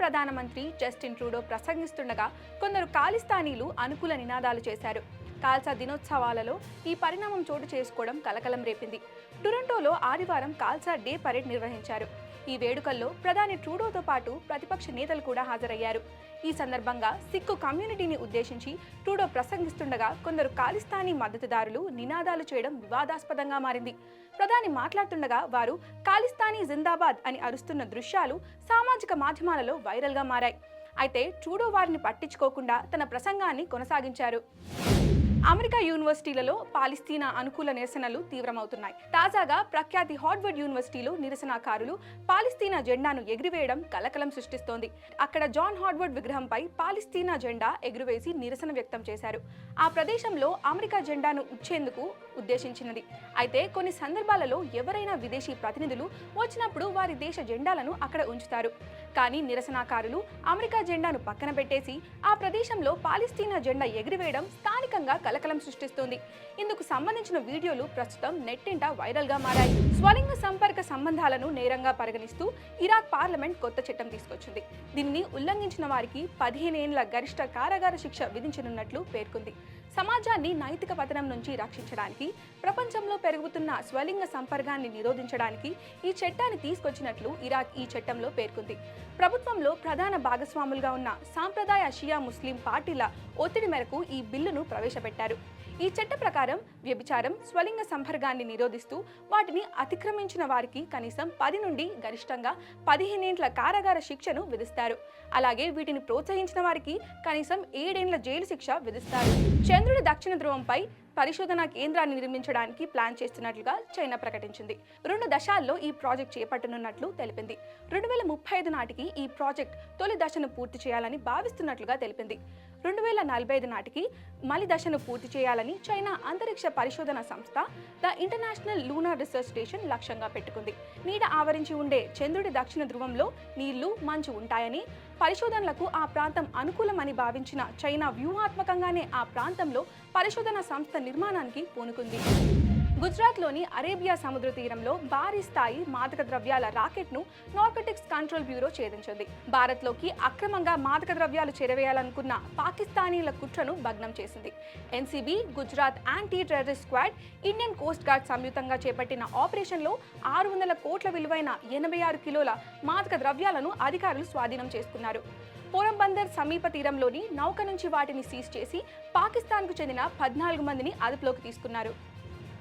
ప్రధానమంత్రి Justin Trudeau ప్రసంగిస్తుండగా కొందరు ఖాళిస్తానీలు అనుకూల నినాదాలు చేశారు. కాల్సా దినోత్సవాలలో ఈ పరిణామం చోటు చేసుకోవడం కలకలం రేపింది. టొరంటోలో ఆదివారం కాల్సా డే పరేడ్ నిర్వహించారు. ఈ వేడుకల్లో ప్రధాని ట్రూడోతో పాటు ప్రతిపక్ష నేతలు కూడా హాజరయ్యారు. ఈ సందర్భంగా సిక్కు కమ్యూనిటీని ఉద్దేశించి ట్రూడో ప్రసంగిస్తుండగా కొందరు ఖాలిస్తానీ మద్దతుదారులు నినాదాలు చేయడం వివాదాస్పదంగా మారింది. ప్రధాని మాట్లాడుతుండగా వారు ఖాలిస్తానీ జిందాబాద్ అని అరుస్తున్న దృశ్యాలు సామాజిక మాధ్యమాలలో వైరల్గా మారాయి. అయితే ట్రూడో వారిని పట్టించుకోకుండా తన ప్రసంగాన్ని కొనసాగించారు. అమెరికా యూనివర్సిటీలలో పాలిస్తీనా అనుకూల నిరసనలు తీవ్రమవుతున్నాయి. తాజాగా ప్రఖ్యాతి హార్వర్డ్ యూనివర్సిటీలో నిరసనకారులు పాలిస్తీనా జెండాను ఎగిరివేయడం కలకలం సృష్టిస్తోంది. అక్కడ జాన్ హార్వర్డ్ విగ్రహంపై పాలిస్తీనా జెండా ఎగురువేసి నిరసన వ్యక్తం చేశారు. ఆ ప్రదేశంలో అమెరికా జెండాను ఉచ్చేందుకు ఉద్దేశించినది. అయితే కొన్ని సందర్భాలలో ఎవరైనా విదేశీ ప్రతినిధులు వచ్చినప్పుడు వారి దేశ జెండాలను అక్కడ ఉంచుతారు. కానీ నిరసనకారులు అమెరికా జెండాను పక్కన పెట్టేసి ఆ ప్రదేశంలో పాలిస్తీనా జెండా ఎగిరివేయడం స్థానికంగా కలకలం సృష్టిస్తుంది. ఇందుకు సంబంధించిన వీడియోలు ప్రస్తుతం నెట్టింట వైరల్గా మారాయి. స్వలింగ సంపర్క సంబంధాలను నేరంగా పరిగణిస్తూ ఇరాక్ పార్లమెంట్ కొత్త చట్టం తీసుకొచ్చింది. దీన్ని ఉల్లంఘించిన వారికి పదిహేనేళ్ళ గరిష్ట కారాగార శిక్ష విధించనున్నట్లు పేర్కొంది. సమాజాన్ని నైతిక పతనం నుంచి రక్షించడానికి ప్రపంచంలో పెరుగుతున్న స్వలింగ సంపర్కాన్ని నిరోధించడానికి ఈ చట్టాన్ని తీసుకొచ్చినట్లు ఇరాక్ ఈ చట్టంలో పేర్కొంది. ప్రభుత్వంలో ప్రధాన భాగస్వాములుగా ఉన్న సాంప్రదాయ షియా ముస్లిం పార్టీల ఒత్తిడి మేరకు ఈ బిల్లును ప్రవేశపెట్టారు. ఈ చట్ట ప్రకారం వ్యభిచారం స్వలింగ సంపర్కాన్ని నిరోధిస్తూ వాటిని అతిక్రమించిన వారికి కనీసం పది నుండి గరిష్టంగా పదిహేనేండ్ల కారాగార శిక్షను విధిస్తారు. అలాగే వీటిని ప్రోత్సహించిన వారికి కనీసం ఏడేండ్ల జైలు శిక్ష విధిస్తారు. చంద్రుడి దక్షిణ ధ్రువంపై పరిశోధనా కేంద్రాన్ని నిర్మించడానికి ప్లాన్ చేస్తున్నట్లుగా చైనా ప్రకటించింది. రెండు దశాల్లో ఈ ప్రాజెక్ట్ చేపట్టనున్నట్లు తెలిపింది. రెండు వేల ముప్పై ఐదు నాటికి ఈ ప్రాజెక్ట్ తొలి దశను పూర్తి చేయాలని భావిస్తున్నట్లుగా తెలిపింది. రెండు వేల నలభై ఐదు నాటికి మలి దశను పూర్తి చేయాలని చైనా అంతరిక్ష పరిశోధన సంస్థ the international lunar research station లక్ష్యంగా పెట్టుకుంది. నీడ ఆవరించి ఉండే చంద్రుడి దక్షిణ ధ్రువంలో నీళ్ళు మంచు ఉంటాయని పరిశోధనలకు ఆ ప్రాంతం అనుకూలమని భావించిన చైనా వ్యూహాత్మకంగానే ఆ ప్రాంతంలో పరిశోధన సంస్థ నిర్మాణానికి పూనుకుంది. గుజరాత్లోని అరేబియా సముద్ర తీరంలో భారీ స్థాయి మాదక ద్రవ్యాల రాకెట్ను నార్కటిక్స్ కంట్రోల్ బ్యూరో ఛేదించింది. భారత్లోకి అక్రమంగా మాదక ద్రవ్యాలు చేరవేయాలనుకున్న పాకిస్తానీల కుట్రను భగ్నం చేసింది. NCB Gujarat anti terrorist squad Indian coast guard సంయుక్తంగా చేపట్టిన ఆపరేషన్లో ఆరు వందల కోట్ల విలువైన ఎనభై ఆరు కిలోల మాదక ద్రవ్యాలను అధికారులు స్వాధీనం చేసుకున్నారు. పోరంబందర్ సమీప తీరంలోని నౌక నుంచి వాటిని సీజ్ చేసి పాకిస్తాన్కు చెందిన పద్నాలుగు మందిని అదుపులోకి తీసుకున్నారు.